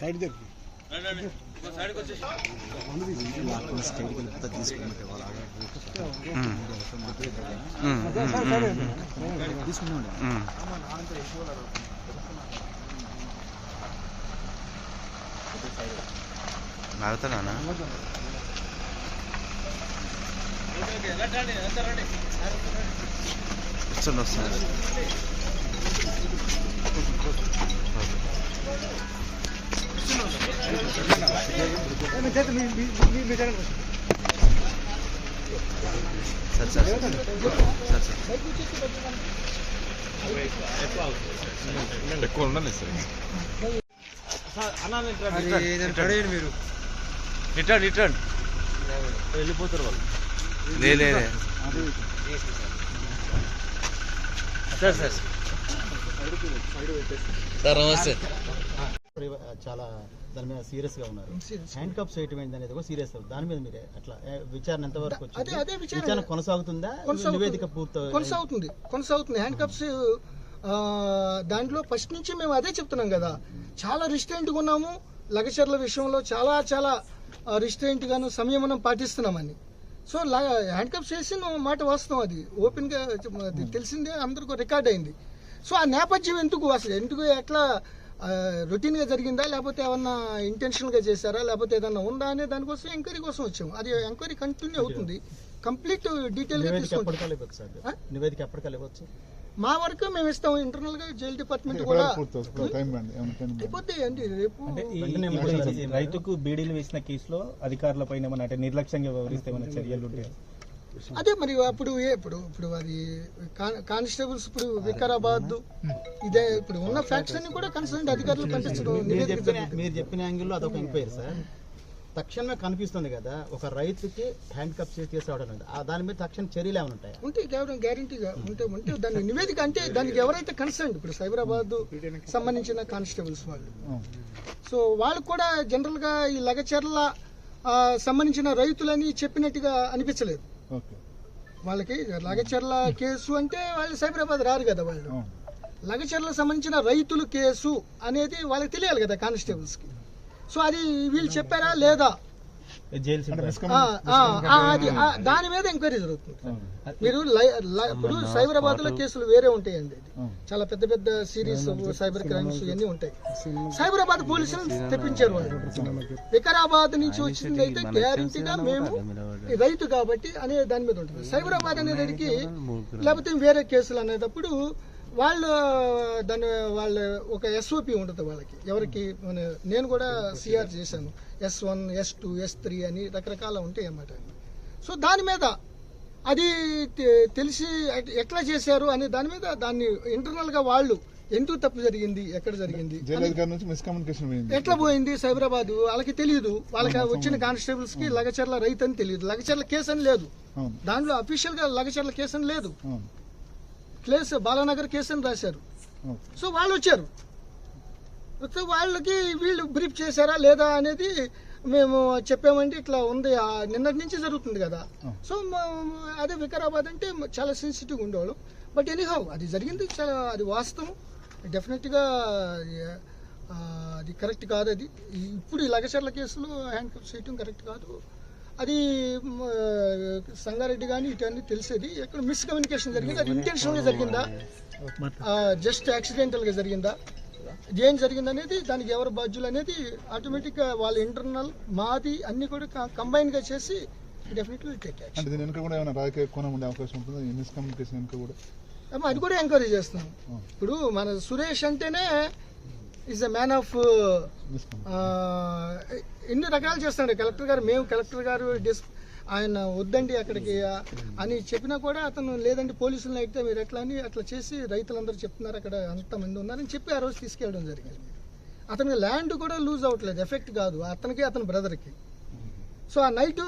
Side దగ్గర లాగుతాడా వస్తుంది వస్తుంది సరే సరే. సరే సరే ఎక్కువ ఉండాలి సార్ మీరు రిటర్న్ రిటర్న్ వెళ్ళిపోతారు వాళ్ళు లేదే సార్ సార్ సార్ నమస్తే. చాలా దాని మీద సీరియస్గా ఉన్నారు. హ్యాండ్ కప్స్ వేయటం ఏంటి అనేది కూడా సీరియస్ దాని మీద మీరే అట్లా విచారణ ఎంత వరకు అదే అదే విచారణ. కొనసాగుతుందా? కొనసాగుతుంది. నివేదిక పూర్తి కొనసాగుతుంది కొనసాగుతుంది. హ్యాండ్ కప్స్ దాంట్లో ఫస్ట్ నుంచి మేము అదే చెప్తున్నాం కదా. చాలా రిస్ట్రెంట్గా ఉన్నాము. లగచర్ల విషయంలో చాలా చాలా రిస్ట్రెంట్ గాను సంయమనం పాటిస్తున్నామని. సో హ్యాండ్ కప్స్ చేసిన మాట వాస్తవం అది. ఓపెన్గా చెప్ప- అది తెలిసిందే అందరికీ రికార్డ్ అయింది. సో ఆ నేపథ్యం ఎందుకు అసలు? ఎందుకు ఎట్లా రొటీన్గా జరిగిందా? లేకపోతే ఏమన్నా ఇంటెన్షనల్గా చేశారా? లేకపోతే ఏదన్నా ఉందా అనే దానికోసం ఎంక్వైరీ కోసం వచ్చాము. అది ఎంక్వైరీ కంటిన్యూ అవుతుంది. కంప్లీట్ డీటెయిల్గా నివేదిక తీసుకుంటాం ఎప్పటికల్లా ఇవ్వచ్చు సార్? ఆ? నివేదిక ఎప్పటికల్లా ఇవ్వచ్చు? మా వరకు మేము ఇస్తాం ఇంటర్నల్గా జైల్ డిపార్ట్మెంట్ కూడా. అండి. రేపు రైతుకు బీడీలు వేసిన కేసులో అధికారుల పైన ఏమైనా అంటే నిర్లక్ష్యంగా వ్యవహరిస్తే ఏమైనా చర్యలు ఉంటాయి అదే మరి అప్పుడు ఏ ఇప్పుడు ఇప్పుడు అది కాన్- కానిస్టేబుల్స్ ఇప్పుడు వికారాబాద్ ఇదే ఇప్పుడు ఉన్న ఫ్యాక్ట్స్ అన్ని కూడా కన్సర్న్ అధికారులు పంపించడం మీరు నివేదిక చెప్పిన జరిగింది. మీరు చెప్పిన యాంగిల్లో అదొక ఎంక్వైరీ సార్. తక్షణమే కనిపిస్తుంది కదా ఒక రైతుకి హ్యాండ్ కప్స్ చేసి. ఆ దాని మీద తక్షణ చర్యలు ఏమైనా ఉంటాయా? ఉంటే కేవలం గ్యారంటీగా ఉంటే ఉంటే దాని నివేదిక అంటే దానికి ఎవరైతే కన్సర్న్ ఇప్పుడు సైబరాబాద్ సంబంధించిన కానిస్టేబుల్స్ వాళ్ళు. సో వాళ్ళు కూడా జనరల్గా ఈ లగచర్ల సంబంధించిన రైతులని చెప్పినట్టుగా అనిపించలేదు. వాళ్ళకి లగచర్ల కేసు అంటే వాళ్ళు సైబరాబాద్ రారు కదా వాళ్ళు. అవును. లగచర్ల సంబంధించిన రైతులు కేసు అనేది వాళ్ళకి తెలియాలి కదా కానిస్టేబుల్స్కి సో అది వీళ్ళు చెప్పారా లేదా? అది దాని మీద ఎంక్వైరీ జరుగుతుంది. మీరు లై- లై- ఇప్పుడు సైబరాబాద్లో కేసులు వేరే ఉంటాయండి. చాలా పెద్ద పెద్ద సిరీస్ సైబర్ క్రైమ్స్ ఇవన్నీ ఉంటాయి. సైబరాబాద్ పోలీసులు తెప్పించారు వాళ్ళు. వికారాబాద్ నుంచి వచ్చింది అయితే గ్యారంటీగా మేము ఈ రైతు కాబట్టి అనే దాని మీద ఉంటుంది. సైబరాబాద్ అనేదానికి లేకపోతే వేరే కేసులు అనేటప్పుడు వాళ్ళు దాని వాళ్ళ ఒక ఎస్ఓపి ఉంటుంది వాళ్ళకి. ఎవరికి మన నేను కూడా సిఆర్ చేశాను. S one S two S three అని రకరకాల ఉంటాయి అన్నమాట సో దాని మీద అది తెలిసి ఎట్- ఎట్లా చేశారు అనే దాని మీద దాన్ని ఇంటర్నల్గా వాళ్ళు ఎందుకు తప్పు జరిగింది ఎక్కడ జరిగింది ఎట్లా పోయింది సైబరాబాద్? వాళ్ళకి తెలియదు వాళ్ళకి వచ్చిన కానిస్టేబుల్స్కి లగచర్ల రైతు అని తెలియదు లగచర్ల కేసు అని లేదు దాంట్లో అఫీషియల్గా లగచర్ల కేసు అని లేదు కేసు బాలానగర్ కేసు అని రాశారు. సో వాళ్ళు వచ్చారు సో వాళ్ళకి వీళ్ళు బ్రీఫ్ చేశారా లేదా అనేది మేము చెప్పామంటే ఇట్లా ఉంది. ఆ నిన్నటి నుంచి జరుగుతుంది కదా. సో అదే వికారాబాద్ అంటే చాలా సెన్సిటివ్ ఉండేవాళ్ళం. బట్ ఎనీహౌ అది జరిగింది. చాలా అది వాస్తవం. డెఫినెట్గా అది కరెక్ట్ కాదు అది. ఇప్పుడు ఈ లగచర్ల కేసులో హ్యాండ్ కప్ చేయటం కరెక్ట్ కాదు. అది సంగారెడ్డి కానీ ఇటన్నీ తెలిసేది. ఎక్కడ మిస్కమ్యూనికేషన్ జరిగింది? అది ఇంటెన్షనల్గా జరిగిందా? జస్ట్ యాక్సిడెంటల్గా జరిగిందా? ఏం జరిగింది అనేది దానికి ఎవరు బాధ్యులు అనేది ఆటోమేటిక్గా వాళ్ళ ఇంటర్నల్ మాది అన్ని కూడా కంబైన్గా చేసి డెఫినెట్లీ టేక్ యాక్షన్ అంటే దీని వెనుక కూడా ఏమైనా రాజకీయ కోణం ఉండే అవకాశం ఉంటుంది? ఈ మిస్కమ్యూనికేషన్ వెనుక కూడా? అది కూడా ఎంక్వైరీ చేస్తున్నాం ఇప్పుడు మన సురేష్ అంటేనే ఈజ్ అ మ్యాన్ ఆఫ్ ఎన్ని రకాలు చేస్తున్నాడు? కలెక్టర్ గారు మేము కలెక్టర్ గారు డిస్ ఆయన వద్దండి అక్కడికి అని చెప్పినా కూడా అతను లేదండి పోలీసులను అయితే మీరు ఎట్లా అని అట్లా చేసి రైతులందరూ చెప్తున్నారు అక్కడ అంతమంది ఉన్నారని చెప్పి ఆ రోజు తీసుకెళ్ళడం జరిగింది. అతనికి ల్యాండ్ కూడా లూజ్ అవ్వట్లేదు ఎఫెక్ట్ కాదు అతనికి అతని బ్రదర్కి. సో ఆ నైట్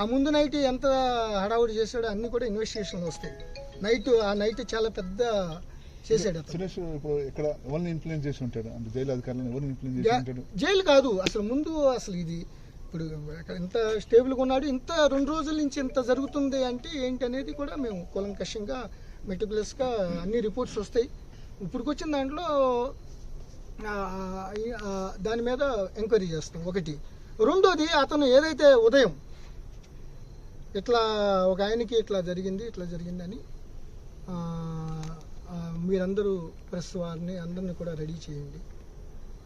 ఆ ముందు నైట్ ఎంత హడావుడి చేశాడో అన్ని కూడా ఇన్వెస్టిగేషన్లు వస్తాయి. నైట్ ఆ నైట్ చాలా పెద్ద చేశాడు సురేష్ ఇప్పుడు ఇక్కడ ఎవరిని ఇన్ఫ్లుయెన్స్ చేసి ఉంటాడు? అంటే జైలు అధికారులను ఎవరిని ఇన్ఫ్లుయెన్స్ చేసి ఉంటాడు? జైలు కాదు అసలు ముందు అసలు ఇది ఇప్పుడు ఇంత స్టేబుల్గా ఉన్నాడు ఇంత రెండు రోజుల నుంచి ఇంత జరుగుతుంది అంటే ఏంటి అనేది కూడా మేము కూలంకషంగా మెటికులస్గా అన్ని రిపోర్ట్స్ వస్తాయి. ఇప్పుడు వచ్చిన దాంట్లో దాని మీద ఎంక్వైరీ చేస్తాం. ఒకటి రెండోది అతను ఏదైతే ఉదయం ఇట్లా ఒక ఆయనకి ఇట్లా జరిగింది ఇట్లా జరిగిందని మీరందరూ ప్రెస్ వారిని అందరిని కూడా రెడీ చేయండి.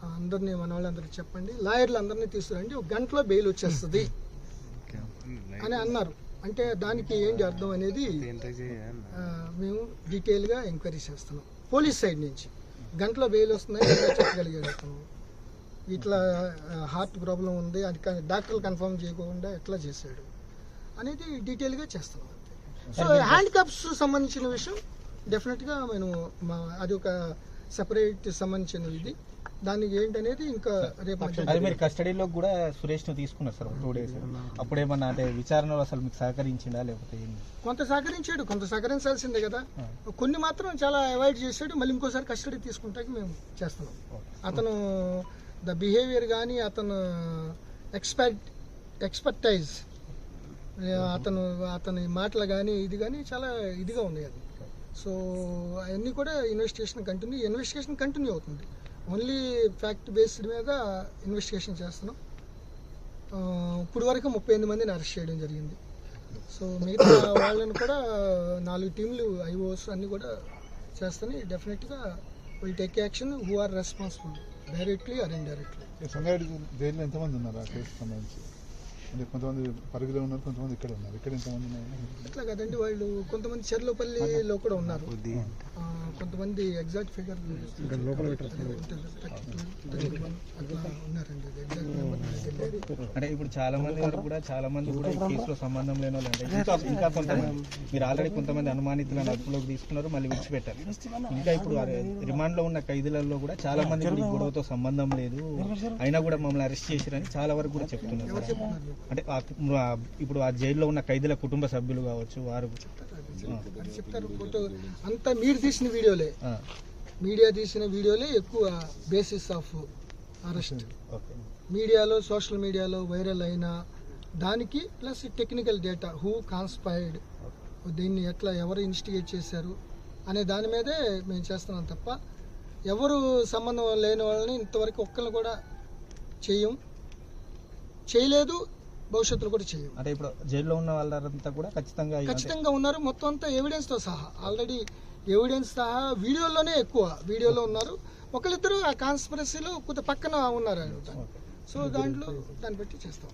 అందరినీ మన వాళ్ళందరికీ చెప్పండి. లాయర్లు అందరినీ తీసుకురండి. ఒక గంటలో బెయిల్ వచ్చేస్తుంది అని అన్నారు. అంటే దానికి ఏంటి అర్థం అనేది మేము డీటెయిల్గా ఎంక్వైరీ చేస్తున్నాం. పోలీస్ సైడ్ నుంచి. గంటలో బెయిల్ వస్తుందని అతను? ఇట్లా హార్ట్ ప్రాబ్లం ఉంది అది కా- డాక్టర్లు కన్ఫర్మ్ చేయకుండా ఎట్లా చేశాడు? అనేది డీటెయిల్గా చేస్తున్నాం అంతే. సో హ్యాండ్ కప్స్ సంబంధించిన విషయం డెఫినెట్గా నేను మా అది ఒక సెపరేట్ సంబంధించిన ఇది. దానికి ఏంటనేది ఇంకా రేపు అది మీరు కస్టడీలో కూడా సురేష్ను తీసుకున్నారు సార్ టూ డేస్ అప్పుడేమన్నా అంటే విచారణలో అసలు మీకు సహకరించిందా లేకపోతే? కొంత సహకరించాడు కొంత సహకరించాల్సిందే కదా. కొన్ని మాత్రం చాలా అవాయిడ్ చేశాడు మళ్ళీ ఇంకోసారి కస్టడీ తీసుకుంటాకి మేము చేస్తున్నాం. అతను ద బిహేవియర్ కానీ అతను ఎక్స్పర్ట్ ఎక్స్పర్టైజ్ అతను అతని మాటలు కానీ ఇది కానీ చాలా ఇదిగా ఉన్నాయి అది. సో అవన్నీ కూడా ఇన్వెస్టిగేషన్ కంటిన్యూ ఇన్వెస్టిగేషన్ కంటిన్యూ అవుతుంది. ఓన్లీ ఫ్యాక్ట్ బేస్డ్ మీద ఇన్వెస్టిగేషన్ చేస్తున్నాం. ఇప్పుడు వరకు ముప్పై ఎనిమిది మందిని అరెస్ట్ చేయడం జరిగింది. సో మిగతా వాళ్ళని కూడా నాలుగు టీంలు ఐఓస్ అన్నీ కూడా చేస్తాను. డెఫినెట్గా will take action who are responsible directly or indirectly Sangareddy జైల్లో ఎంతమంది ఉన్నారు ఆ కేసు సంబంధించి? అంటే కొంతమంది పరిధిలో ఉన్నారు కొంతమంది ఇక్కడ ఉన్నారు. ఇక్కడ ఎంతమంది ఉన్నారు అట్లా కదండి వాళ్ళు కొంతమంది చెర్లోపల్లిలో కూడా ఉన్నారు. కొంతమంది ఎగ్జాక్ట్ ఫిగర్ అంటే ఇప్పుడు చాలా మంది వరకు కూడా చాలా మంది కూడా ఈ కేసులో సంబంధం లేని వాళ్ళు అంటే ఇంకా ఇంకా కొంతమంది. మీరు ఆల్రెడీ కొంతమంది అనుమానితులను అదుపులోకి తీసుకున్నారు మళ్ళీ విడిచిపెట్టారు. ఇంకా ఇప్పుడు రిమాండ్లో ఉన్న ఖైదీలలో కూడా చాలా మంది గొడవతో సంబంధం లేదు. అయినా కూడా మమ్మల్ని అరెస్ట్ చేశారని చాలా వరకు కూడా చెప్తున్నారు? అంటే ఇప్పుడు ఆ జైల్లో ఉన్న ఖైదీల కుటుంబ సభ్యులు కావచ్చు వారు చెప్తారు ఫోటో అంతా మీరు తీసిన వీడియోలే. మీడియా తీసిన వీడియోలే ఎక్కువ బేసిస్ ఆఫ్ అరెస్ట్ మీడియాలో సోషల్ మీడియాలో వైరల్ అయిన దానికి plus technical data who conspired దీన్ని ఎట్లా ఎవరు ఇన్వెస్టిగేట్ చేశారు అనే దాని మీదే మేము చేస్తున్నాం తప్ప ఎవరు సంబంధం లేని వాళ్ళని ఇంతవరకు ఒక్కరిని కూడా చేయం. చేయలేదు భవిష్యత్తులో కూడా చేయం అంటే ఇప్పుడు జైల్లో ఉన్న వాళ్ళంతా కూడా ఖచ్చితంగా ఖచ్చితంగా ఉన్నారు. మొత్తం అంతా ఎవిడెన్స్తో సహా. ఆల్రెడీ ఎవిడెన్స్ సహా వీడియోలోనే ఎక్కువ వీడియోలో ఉన్నారు. ఒకరిద్దరు ఆ కాన్స్పరసీలో కొద్ది పక్కన ఉన్నారు సో దాంట్లో దాన్ని బట్టి చేస్తాం.